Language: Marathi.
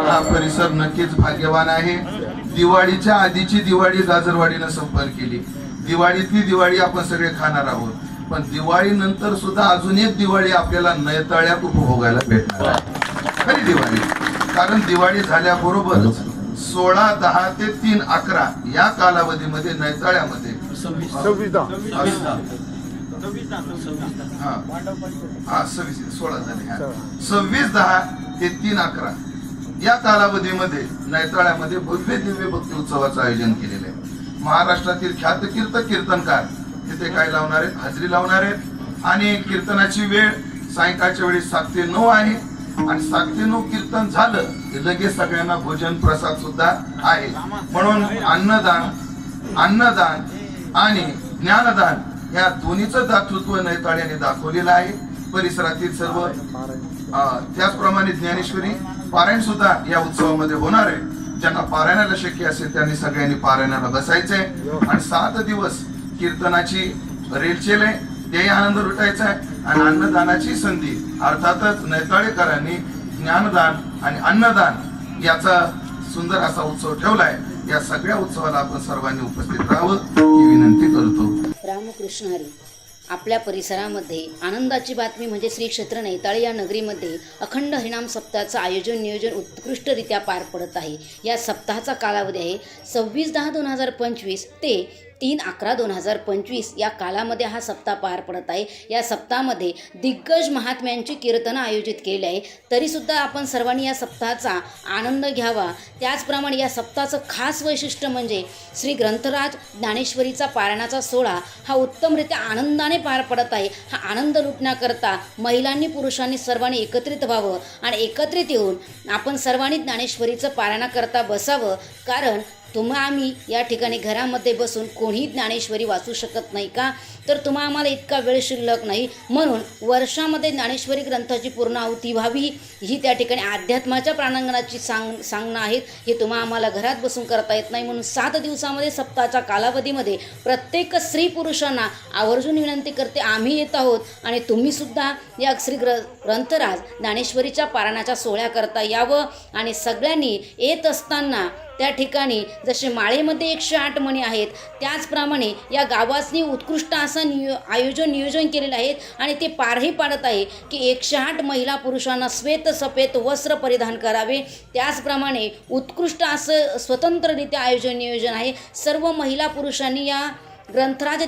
हा परिसर नक्कीच भाग्यवान आहे. दिवाळीच्या आधीची दिवाळी गाजरवाडीनं संपन्न केली. दिवाळीतली दिवाळी आपण सगळे खाणार आहोत. पण दिवाळी नंतर सुद्धा अजून एक दिवाळी आपल्याला नयतळ्यात उपभोगायला भेटणार आहे. खरी दिवाळी. कारण दिवाळी झाल्याबरोबरच सोळा दहा ते तीन अकरा या कालावधीमध्ये नैताळ्यामध्ये. हा. हा सव्वीस सोळा झाले. सव्वीस दहा ते तीन अकरा. या कालावधीमध्ये नैताळ्यामध्ये भव्य दिव्य भक्ती उत्सवाचं आयोजन केलेलं आहे. महाराष्ट्रातील ख्यातकीर्त कीर्तनकार तिथे काय लावणार आहेत? हजेरी लावणार आहेत. आणि कीर्तनाची वेळ सायंकाळच्या वेळी सात ते नऊ आहे. आणि सात ते नऊ कीर्तन झालं की लगेच सगळ्यांना भोजन प्रसाद सुद्धा आहे. म्हणून अन्नदान अन्नदान आणि ज्ञानदान या दोन्हीचं दातृत्व नैताळ्याने दाखवलेलं आहे. परिसरातील सर्व त्याचप्रमाणे ज्ञानेश्वरी पारायण सुद्धा या उत्सवामध्ये होणार आहे. ज्यांना पारायणाला शक्य असेल त्यांनी सगळ्यांनी पारायणाला बसायचंय. आणि सात दिवस कीर्तनाची रेलचेल आहे. तेही आनंद लुटायचा आहे. आणि अन्नदानाची संधी अर्थातच नैताळेकरांनी ज्ञानदान आणि अन्नदान याचा सुंदर असा उत्सव ठेवलाय. या सगळ्या उत्सवाला आपण सर्वांनी उपस्थित राहावं ही विनंती करतो. रामकृष्ण हरी. आपल्या परिसरामध्ये आनंदाची बातमी म्हणजे श्री क्षेत्र नैताळे या नगरीमध्ये अखंड हरिनाम सप्ताहाचं आयोजन नियोजन उत्कृष्टरित्या पार पडत आहे. या सप्ताहाचा कालावधी आहे सव्वीस दहा दोन हजार पंचवीस ते तीन अकरा दोन हजार पंचवीस या कालामध्ये हा सप्ताह पार पडत आहे. या सप्ताहामध्ये दिग्गज महात्म्यांची कीर्तनं आयोजित केली आहे. तरीसुद्धा आपण सर्वांनी या सप्ताहाचा आनंद घ्यावा. त्याचप्रमाणे या सप्ताहाचं खास वैशिष्ट्य म्हणजे श्री ग्रंथराज ज्ञानेश्वरीचा पारायणाचा सोहळा हा उत्तमरित्या आनंदाने पार पडत आहे. हा आनंद लुटण्याकरता महिलांनी पुरुषांनी सर्वांनी एकत्रित व्हावं आणि एकत्रित येऊन आपण सर्वांनी ज्ञानेश्वरीचं पारायणाकरता बसावं. कारण तुम्हा आम्ही या ठिकाणी घरामध्ये बसून कोणीही ज्ञानेश्वरी वाचू शकत नाही का? तर तुम्हा आम्हाला इतका वेळ शिल्लक नाही. म्हणून वर्षामध्ये ज्ञानेश्वरी ग्रंथाची पूर्ण आहुती व्हावी ही त्या ठिकाणी अध्यात्माच्या प्राणांगणाची सांग सांगणं आहेत. हे तुम्हा आम्हाला घरात बसून करता येत नाही. म्हणून सात दिवसामध्ये सप्ताहाच्या कालावधीमध्ये प्रत्येक स्त्री पुरुषांना आवर्जून विनंती करते आम्ही येत आहोत. आणि तुम्हीसुद्धा या श्री ग्र ग्रंथराज ज्ञानेश्वरीच्या पारायणाच्या सोहळ्या करता यावं. आणि सगळ्यांनी येत असताना त्या ठिकाणी जसे माळेमध्ये एकशे आठ मणी आहेत त्याचप्रमाणे या गावासनी उत्कृष्ट असं नियो आयोजन नियोजन केलेलं आहे आणि ते पारही पाडत आहे की एकशे आठ महिला पुरुषांना श्वेत सफेद वस्त्र परिधान करावे. त्याचप्रमाणे उत्कृष्ट असं स्वतंत्ररित्या आयोजन नियोजन आहे. सर्व महिला पुरुषांनी या ग्रंथराज